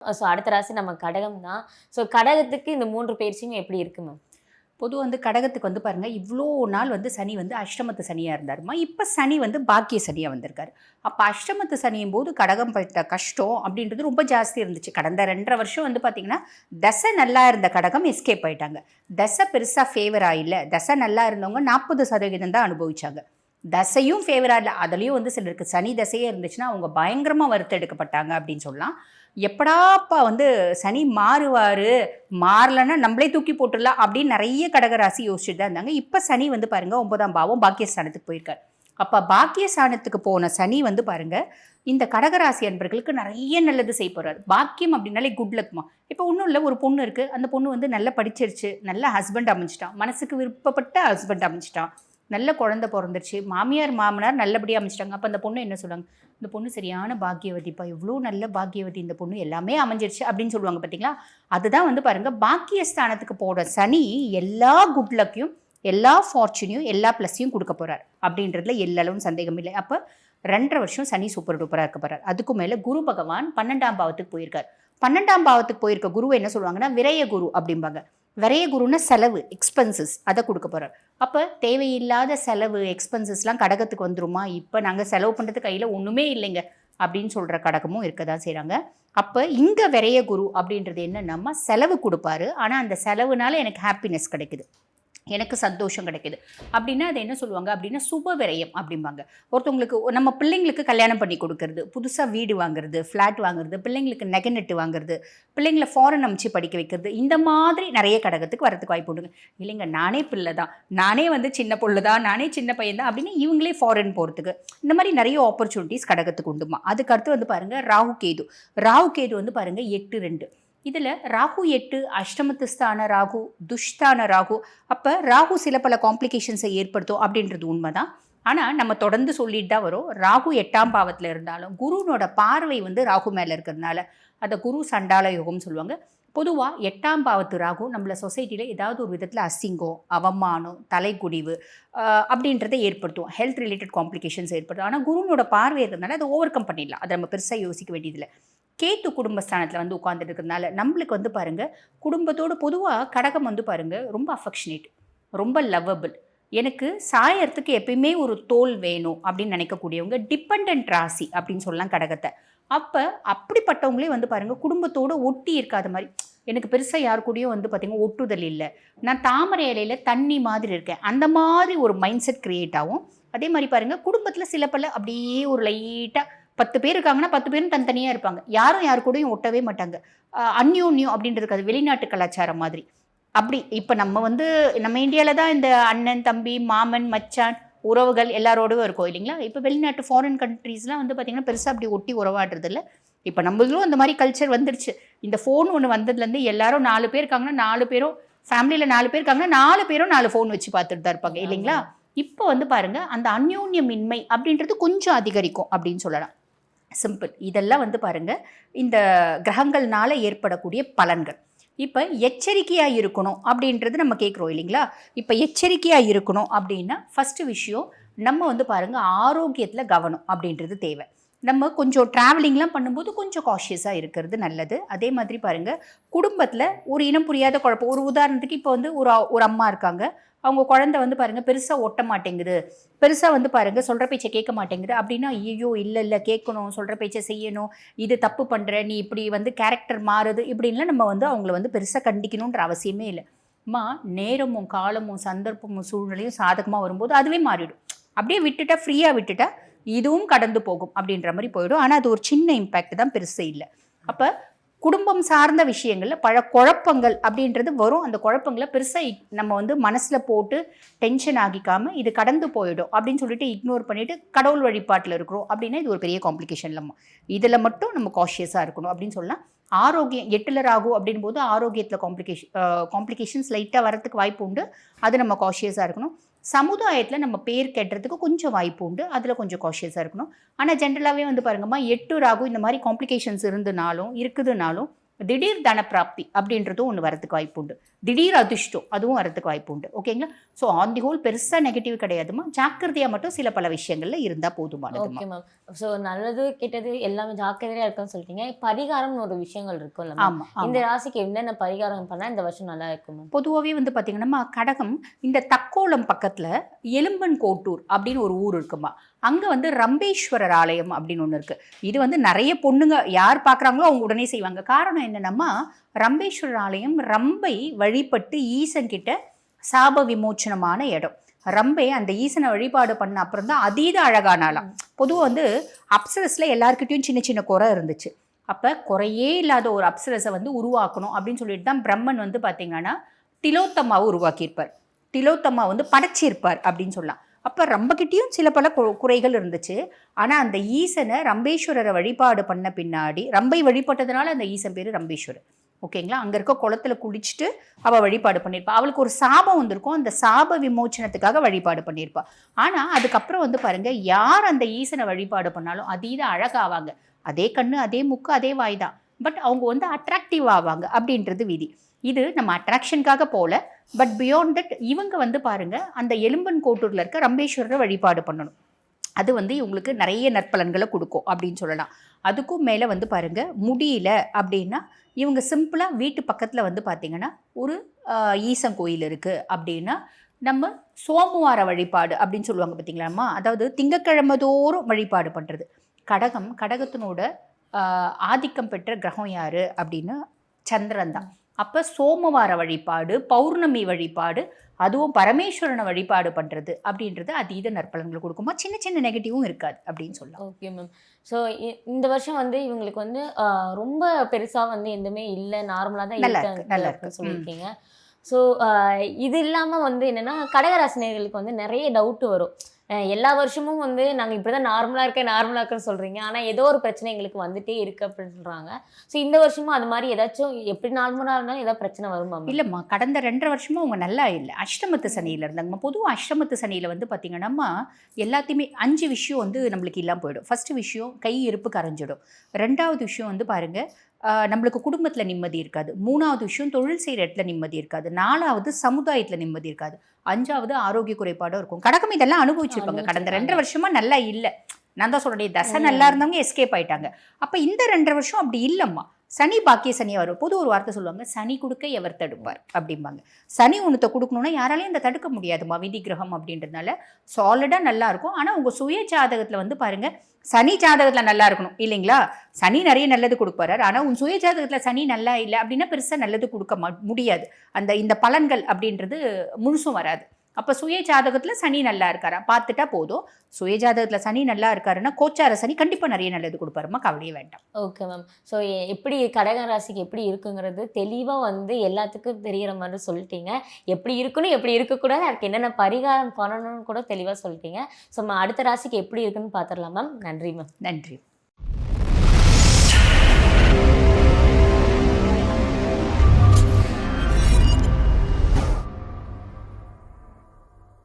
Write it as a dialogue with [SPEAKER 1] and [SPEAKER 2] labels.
[SPEAKER 1] So அடுத்த ராசி நம்ம கடகம் தான். ஸோ கடகத்துக்கு இந்த மூன்று பயிற்சியும் எப்படி இருக்கு மேம்
[SPEAKER 2] பொதுவாக வந்து கடகத்துக்கு வந்து பாருங்கள் இவ்வளோ நாள் வந்து சனி வந்து அஷ்டமத்து சனியாக இருந்தாருமா இப்போ சனி வந்து பாக்கிய சனியாக வந்திருக்காரு. அப்போ அஷ்டமத்து சனியும் போது கடகம் பட்ட கஷ்டம் அப்படின்றது ரொம்ப ஜாஸ்தி இருந்துச்சு. கடந்த ரெண்டரை வருஷம் வந்து பார்த்திங்கன்னா தசை நல்லா இருந்த கடகம் எஸ்கேப் ஆயிட்டாங்க. தசை பெருசாக ஃபேவர் ஆகல. தசை நல்லா இருந்தவங்க நாற்பது சதவீதம் தான் அனுபவிச்சாங்க. தசையும் ஃபேவராக இல்லை. அதுலேயும் வந்து சிலருக்கு சனி தசையே இருந்துச்சுன்னா அவங்க பயங்கரமாக வறுத்தெடுக்கப்பட்டாங்க அப்படின்னு சொல்லலாம். எப்படாப்பா வந்து சனி மாறுவார்? மாறலன்னா நம்மளே தூக்கி போட்டுடலாம் அப்படின்னு நிறைய கடகராசி யோசிச்சுட்டு தான் இருந்தாங்க. இப்போ சனி வந்து பாருங்க ஒன்பதாம் பாவம் பாக்கியஸ்தானத்துக்கு போயிருக்காரு. அப்போ பாக்கியஸ்தானத்துக்கு போன சனி வந்து பாருங்க இந்த கடகராசி அன்பர்களுக்கு நிறைய நல்லது செய்ய போறாரு. பாக்கியம் அப்படின்னாலே குட் லக்மா இப்போ ஒன்றும் இல்லை ஒரு பொண்ணு இருக்குது அந்த பொண்ணு வந்து நல்லா படிச்சிருச்சு. நல்ல ஹஸ்பண்ட் அமைஞ்சிட்டான். மனசுக்கு விருப்பப்பட்ட ஹஸ்பண்ட் அமைஞ்சிட்டான். நல்ல குழந்தை பிறந்துருச்சு. மாமியார் மாமனார் நல்லபடியாக அமைச்சிட்டாங்க அப்போ அந்த பொண்ணு என்ன சொல்லுவாங்க? இந்த பொண்ணு சரியான பாக்கியவதிப்பா இவ்வளோ நல்ல பாக்கியவதி இந்த பொண்ணு எல்லாமே அமைஞ்சிருச்சு அப்படின்னு சொல்லுவாங்க பார்த்தீங்களா அதுதான் வந்து பாருங்கள் பாக்கியஸ்தானத்துக்கு போகிற சனி எல்லா குட் லக்கையும் எல்லா ஃபார்ச்சுனையும் எல்லா ப்ளஸ்ஸையும் கொடுக்க போகிறார் அப்படின்றதுல எல்லளவும் சந்தேகம் இல்லை. அப்போ ரெண்டரை வருஷம் சனி சூப்பர் டூப்பராக இருக்க போகிறார் அதுக்கு மேலே குரு பகவான் பன்னெண்டாம் பாவத்துக்கு போயிருக்கார். பன்னெண்டாம் பாவத்துக்கு போயிருக்க குரு என்ன சொல்லுவாங்கன்னா விரைய குரு அப்படிம்பாங்க. விரைய குருன்னா செலவு எக்ஸ்பென்சஸ் அதை கொடுக்க போகிறார் அப்போ தேவையில்லாத செலவு எக்ஸ்பென்சஸ்லாம் கடகத்துக்கு வந்துருமா? இப்போ நாங்கள் செலவு பண்ணுறது கையில் ஒன்றுமே இல்லைங்க. அப்படின்னு சொல்கிற கடகமும் இருக்க தான் செய்கிறாங்க அப்போ இங்கே விரைய குரு அப்படின்றது என்னன்னா செலவு கொடுப்பாரு. ஆனால் அந்த செலவுனால எனக்கு ஹாப்பினஸ் கிடைக்குது. எனக்கு சந்தோஷம் கிடைக்குது. அப்படின்னா அது என்ன சொல்லுவாங்க? அப்படின்னா சுப விரயம் அப்படிம்பாங்க. ஒருத்தவங்களுக்கு நம்ம பிள்ளைங்களுக்கு கல்யாணம் பண்ணி கொடுக்கறது புதுசாக வீடு வாங்குறது ஃப்ளாட் வாங்குறது பிள்ளைங்களுக்கு நெகை நெட்டு வாங்குறது பிள்ளைங்களை ஃபாரின் அமைச்சு படிக்க வைக்கிறது இந்த மாதிரி நிறைய கடகத்துக்கு வரதுக்கு வாய்ப்பு உண்டுங்க. இல்லைங்க நானே பிள்ளை தான். நானே வந்து சின்ன பொண்ணு தான். நானே சின்ன பையன் தான் அப்படின்னு இவங்களே ஃபாரின் போகிறதுக்கு இந்த மாதிரி நிறைய ஆப்பர்ச்சுனிட்டிஸ் கடகத்துக்கு உண்டுமா? அதுக்கு அடுத்து வந்து பாருங்கள் ராகு கேது. ராகு கேது வந்து பாருங்கள் எட்டு ரெண்டு. இதில் ராகு எட்டு அஷ்டமத்துஸ்தான ராகு துஷ்தான ராகு. அப்போ ராகு சில பல காம்ப்ளிகேஷன்ஸை ஏற்படுத்தும் அப்படின்றது உண்மைதான். ஆனால் நம்ம தொடர்ந்து சொல்லிட்டு தான் வரோம். ராகு எட்டாம் பாவத்தில் இருந்தாலும் குருனோட பார்வை வந்து ராகு மேலே இருக்கிறதுனால அதை குரு சண்டால யோகம்னு சொல்லுவாங்க. பொதுவாக எட்டாம் பாவத்து ராகு நம்மளை சொசைட்டியில் ஏதாவது ஒரு விதத்தில் அசிங்கம் அவமானம் தலைக்குடிவு அப்படின்றத ஏற்படுத்தும். ஹெல்த் ரிலேட்டட் காம்ப்ளிகேஷன்ஸ் ஏற்படுத்தும். ஆனால் குருனோட பார்வை இருக்கிறதுனால அதை ஓவர் கம் பண்ணிடலாம். அதை நம்ம பெருசாக யோசிக்க வேண்டியதில்லை. கேத்து குடும்பஸ்தானத்தில் வந்து உட்காந்துட்டு இருக்கிறதுனால நம்மளுக்கு வந்து பாருங்கள் குடும்பத்தோடு பொதுவாக கடகம் வந்து பாருங்கள் ரொம்ப அஃபெக்ஷனேட் ரொம்ப லவ்வபிள் எனக்கு சாயறதுக்கு எப்பயுமே ஒரு தோல் வேணும் அப்படின்னு நினைக்கக்கூடியவங்க டிபெண்ட் ராசி அப்படின்னு சொல்லலாம் கடகத்தை. அப்போ அப்படிப்பட்டவங்களே வந்து பாருங்கள் குடும்பத்தோடு ஒட்டி இருக்காத மாதிரி எனக்கு பெருசாக யார் கூடயும் வந்து பார்த்திங்கன்னா ஒட்டுதல் இல்லை. நான் தாமரை இலையில் தண்ணி மாதிரி இருக்கேன். அந்த மாதிரி ஒரு மைண்ட் செட் க்ரியேட் ஆகும். அதே மாதிரி பாருங்கள் குடும்பத்தில் சில பல அப்படியே ஒரு லைட்டாக பத்து பேர் இருக்காங்கன்னா பத்து பேரும் தனித்தனியாக இருப்பாங்க. யாரும் யார் கூடயும் ஒட்டவே மாட்டாங்க. அந்யோன்யம் அப்படின்றதுக்கு அது வெளிநாட்டு கலாச்சாரம் மாதிரி. அப்படி இப்போ நம்ம வந்து நம்ம இந்தியாவில் தான் இந்த அண்ணன் தம்பி மாமன் மச்சான் உறவுகள் எல்லாரோடவும் இருக்கும் இல்லைங்களா? இப்போ வெளிநாட்டு ஃபாரின் கண்ட்ரீஸ்லாம் வந்து பார்த்திங்கன்னா பெருசாக அப்படி ஒட்டி உறவாடுறது இல்லை. இப்போ நம்மளும் அந்த மாதிரி கல்ச்சர் வந்துடுச்சு இந்த ஃபோன் ஒன்று வந்ததுலேருந்து எல்லாரும் நாலு பேர் இருக்காங்கன்னா நாலு பேரும் ஃபேமிலியில் நாலு பேர் இருக்காங்கன்னா நாலு பேரும் நாலு ஃபோன் வச்சு பார்த்துட்டு தான் இருப்பாங்க இல்லைங்களா? இப்போ வந்து பாருங்க அந்த அந்யோன்யமின்மை அப்படின்றது கொஞ்சம் அதிகரிக்கும் அப்படின்னு சொல்லலாம். சிம்பிள் இதெல்லாம் வந்து பாருங்கள் இந்த கிரகங்கள்னால ஏற்படக்கூடிய பலன்கள். இப்போ எச்சரிக்கையாக இருக்கணும் அப்படின்றது நம்ம கேட்குறோம் இல்லைங்களா? இப்போ எச்சரிக்கையாக இருக்கணும் அப்படின்னா ஃபஸ்ட்டு விஷயம் நம்ம வந்து பாருங்கள் ஆரோக்கியத்தில் கவனம் அப்படின்றது தேவை. நம்ம கொஞ்சம் ட்ராவலிங்லாம் பண்ணும்போது கொஞ்சம் காஷியஸாக இருக்கிறது நல்லது. அதே மாதிரி பாருங்கள் குடும்பத்தில் ஒரு இனம் புரியாத குழப்பம். ஒரு உதாரணத்துக்கு இப்போ வந்து ஒரு ஒரு அம்மா இருக்காங்க. அவங்க குழந்தை வந்து பாருங்கள் பெருசாக ஒட்ட மாட்டேங்குது. பெருசாக வந்து பாருங்கள் சொல்கிற பேச்சை கேட்க மாட்டேங்குது. அப்படின்னா ஐயோ இல்லை இல்லை கேட்கணும் சொல்கிற பேச்சை செய்யணும். இது தப்பு பண்ணுற நீ இப்படி வந்து கேரக்டர் மாறுது. இப்படின்லாம் நம்ம வந்து அவங்கள வந்து பெருசாக கண்டிக்கணுன்ற அவசியமே இல்லை. அம்மா நேரமும் காலமும் சந்தர்ப்பமும் சூழ்நிலையும் சாதகமாக வரும்போது அதுவே மாறிடும். அப்படியே விட்டுட்டா ஃப்ரீயாக விட்டுட்டா இதுவும் கடந்து போகும் அப்படின்ற மாதிரி போயிடும். ஆனால் அது ஒரு சின்ன இம்பேக்ட் தான் பெருசு இல்லை. அப்போ குடும்பம் சார்ந்த விஷயங்களில் பல குழப்பங்கள் அப்படின்றது வரும். அந்த குழப்பங்களை பெருசாக நம்ம வந்து மனசில் போட்டு டென்ஷன் ஆகிக்காம இது கடந்து போயிடும் அப்படின்னு சொல்லிட்டு இக்னோர் பண்ணிவிட்டு கடவுள் வழிபாட்டில் இருக்கிறோம் அப்படின்னா இது ஒரு பெரிய காம்ப்ளிகேஷன் இல்லைம்மா. இதில் மட்டும் நம்ம காஷியஸாக இருக்கணும் அப்படின்னு சொல்லலாம் ஆரோக்கியம் எட்டில் ராகு அப்படின் போது ஆரோக்கியத்தில் காம்ப்ளிகேஷன் காம்ப்ளிகேஷன்ஸ் லைட்டாக வரத்துக்கு வாய்ப்பு உண்டு. அது நம்ம காஷியஸாக இருக்கணும். சமுதாயத்தில் நம்ம பேர் கெட்டுறதுக்கு கொஞ்சம் வாய்ப்பு உண்டு. அதில் கொஞ்சம் காஷியஸாக இருக்கணும். ஆனால் ஜென்ரலாகவே வந்து பாருங்கம்மா எட்டு ராகு இந்த மாதிரி காம்ப்ளிகேஷன்ஸ் இருந்தனாலும் இருக்குதுனாலும் திடீர் தனப்பிராப்தி அப்படின்றதும் ஒன்று வரதுக்கு வாய்ப்பு உண்டு. திடீர் அதிர்ஷ்டம் அதுவும் வரதுக்கு வாய்ப்பு உண்டு. ஓகேங்களா ஸோ ஆன் தி ஹோல் பெருசாக நெகட்டிவ் கிடையாதுமா ஜாக்கிரதையாக மட்டும் சில பல விஷயங்கள்ல இருந்தால் போதுமானதுமா
[SPEAKER 1] ஓகே மேம் ஸோ நல்லது கெட்டது எல்லாமே ஜாக்கிரதையா இருக்குன்னு சொல்லிட்டீங்க பரிகாரம்னு ஒரு விஷயங்கள் இருக்கும்ல மேம்
[SPEAKER 2] ஆமாம்
[SPEAKER 1] இந்த ராசிக்கு என்னென்ன பரிகாரம் பண்ணா இந்த வருஷம் நல்லா இருக்கும்
[SPEAKER 2] பொதுவாகவே வந்து பார்த்தீங்கன்னா கடகம் இந்த தக்கோலம் பக்கத்தில் எலும்பன் கோட்டூர் அப்படின்னு ஒரு ஊர் இருக்குமா அங்கே வந்து ரம்பேஸ்வரர் ஆலயம் அப்படின்னு ஒன்று இருக்குது இது வந்து நிறைய பொண்ணுங்க யார் பார்க்குறாங்களோ அவங்க உடனே செய்வாங்க. காரணம் என்னென்னா ரம்பேஸ்வரர் ஆலயம் ரம்பை வழிபட்டு ஈசன்கிட்ட சாப விமோச்சனமான இடம். ரம்பை அந்த ஈசனை வழிபாடு பண்ண அப்புறம் தான் அதீத அழகானாலாம் பொதுவாக வந்து அப்சரஸில் எல்லாருக்கிட்டையும் சின்ன சின்ன குறை இருந்துச்சு. அப்போ குறையே இல்லாத ஒரு அப்சரஸை வந்து உருவாக்கணும் அப்படின்னு சொல்லிட்டு தான் பிரம்மன் வந்து பார்த்திங்கன்னா திலோத்தம்மாவை உருவாக்கியிருப்பார். திலோத்தம்மா வந்து படைச்சிருப்பார் அப்படின்னு சொல்லலாம். அப்போ ரம்பகிட்டேயும் சில பல குறைகள் இருந்துச்சு. ஆனால் அந்த ஈசனை ரம்பேஸ்வரரை வழிபாடு பண்ண பின்னாடி ரம்பை வழிபட்டதுனால அந்த ஈசன் பேர் ரம்பேஸ்வரர். ஓகேங்களா? அங்கே இருக்க குளத்துல குளிச்சுட்டு அவள் வழிபாடு பண்ணியிருப்பா அவளுக்கு ஒரு சாபம் வந்திருக்கும். அந்த சாப விமோச்சனத்துக்காக வழிபாடு பண்ணியிருப்பா ஆனால் அதுக்கப்புறம் வந்து பாருங்கள் யார் அந்த ஈசனை வழிபாடு பண்ணாலும் அதீத அழகாவாங்க. அதே கண்ணு அதே முக்கு அதே வாய் தான். பட் அவங்க வந்து அட்ராக்டிவ் ஆவாங்க அப்படின்றது விதி. இது நம்ம அட்ராக்ஷனுக்காக போல பட் பியாண்ட் தட் இவங்க வந்து பாருங்கள் அந்த எலும்பன் கோட்டூரில் இருக்க ரம்பேஸ்வரரை வழிபாடு பண்ணணும். அது வந்து இவங்களுக்கு நிறைய நற்பலன்களை கொடுக்கும் அப்படின்னு சொல்லலாம். அதுக்கும் மேலே வந்து பாருங்கள் முடியல அப்படின்னா இவங்க சிம்பிளாக வீட்டு பக்கத்தில் வந்து பார்த்திங்கன்னா ஒரு ஈசன் கோயில் இருக்குது அப்படின்னா நம்ம சோமவார வழிபாடு அப்படின்னு சொல்லுவாங்க பார்த்தீங்களாம்மா அதாவது திங்கக்கிழமை தோறும் வழிபாடு பண்ணுறது கடகம் கடகத்தினோட ஆதிக்கம் பெற்ற கிரகம் யாரு அப்படின்னா சந்திரன் தான். அப்போ சோமவார வழிபாடு பௌர்ணமி வழிபாடு அதுவும் பரமேஸ்வரனை வழிபாடு பண்ணுறது அப்படின்றது அதீத நற்பலன்களை கொடுக்குமா? சின்ன சின்ன நெகட்டிவும் இருக்காது அப்படின்னு சொல்லலாம்.
[SPEAKER 1] ஓகே மேம் ஸோ இந்த வருஷம் வந்து இவங்களுக்கு வந்து ரொம்ப பெருசா வந்து எதுவுமே இல்லை. நார்மலா தான் இருக்காங்க
[SPEAKER 2] இருக்கு, நல்லா இருக்கு.
[SPEAKER 1] சொல்லியிருக்கீங்க. ஸோ இது இல்லாம வந்து என்னன்னா கடகராசினியர்களுக்கு வந்து நிறைய டவுட் வரும். எல்லா வருஷமும் வந்து நாங்கள் இப்படி தான் நார்மலாக இருக்கேன் நார்மலாக இருக்கேன்னு சொல்கிறீங்க ஆனால் ஏதோ ஒரு பிரச்சனை எங்களுக்கு வந்துட்டே இருக்கு அப்படின்னு சொல்கிறாங்க ஸோ இந்த வருஷமும் அது மாதிரி ஏதாச்சும் எப்படி நார்மலாக இருந்தாலும் ஏதாவது பிரச்சனை வருமா
[SPEAKER 2] இல்லைம்மா கடந்த ரெண்டரை வருஷமும் அவங்க நல்லா இல்லை. அஷ்டமத்து சனியில் இருந்தாங்கம்மா. பொதுவாக அஷ்டமத்து சனியில் வந்து பார்த்தீங்கன்னா எல்லாத்தையுமே அஞ்சு விஷயம் வந்து நம்மளுக்கு இல்லாமல் போயிடும். ஃபஸ்ட்டு விஷயம் கை இருப்பு கரைஞ்சிடும். ரெண்டாவது விஷயம் வந்து பாருங்கள் நம்மளுக்கு குடும்பத்தில் நிம்மதி இருக்காது. மூணாவது விஷயம் தொழில் செய்கிற இடத்துல நிம்மதி இருக்காது. நாலாவது சமுதாயத்தில் நிம்மதி இருக்காது. அஞ்சாவது ஆரோக்கிய குறைபாடும் இருக்கும். கடகம் இதெல்லாம் அனுபவிச்சிருப்பாங்க. கடந்த ரெண்டரை வருஷமா நல்லா இல்லை. நான் தான் தசை நல்லா இருந்தவங்க எஸ்கேப் ஆயிட்டாங்க. அப்போ இந்த ரெண்டரை வருஷம் அப்படி இல்லைம்மா. சனி பாக்கிய சனியாக வரும் பொது ஒரு வார்த்தை சொல்லுவாங்க சனி கொடுக்க எவர் தடுப்பார்? அப்படிம்பாங்க. சனி உணத்தை கொடுக்கணும்னா யாராலையும் இந்த தடுக்க முடியாதுமா விதி கிரகம் அப்படின்றதுனால. சாலிடாக நல்லா இருக்கும். ஆனால் உங்கள் சுய ஜாதகத்தில் வந்து பாருங்க சனி ஜாதகத்தில் நல்லா இருக்கணும் இல்லைங்களா? சனி நிறைய நல்லது கொடுப்பாரு ஆனால் உன் சுய ஜாதகத்தில் சனி நல்லா இல்லை அப்படின்னா பெருசாக நல்லது கொடுக்க முடியாது. அந்த இந்த பலன்கள் அப்படின்றது முழுசும் வராது. அப்போ சுய ஜாதகத்தில் சனி நல்லா இருக்காரா? பார்த்துட்டா போதும். சுய ஜாதகத்தில் சனி நல்லா இருக்காருன்னா கோச்சார சனி கண்டிப்பாக நிறைய நல்லது கொடுப்பாருமா கவலையே வேண்டாம்.
[SPEAKER 1] Okay ma'am. ஸோ எப்படி கடக ராசிக்கு எப்படி இருக்குங்கிறது தெளிவாக வந்து எல்லாத்துக்கும் தெரிகிற மாதிரி சொல்லிட்டீங்க. எப்படி இருக்கணும் எப்படி இருக்கக்கூடாது அதுக்கு என்னென்ன பரிகாரம் பண்ணணும்னு கூட தெளிவாக சொல்லிட்டீங்க. ஸோ அடுத்த ராசிக்கு எப்படி இருக்குன்னு பார்த்துடலாம் மேம். நன்றி மேம்.
[SPEAKER 2] நன்றி.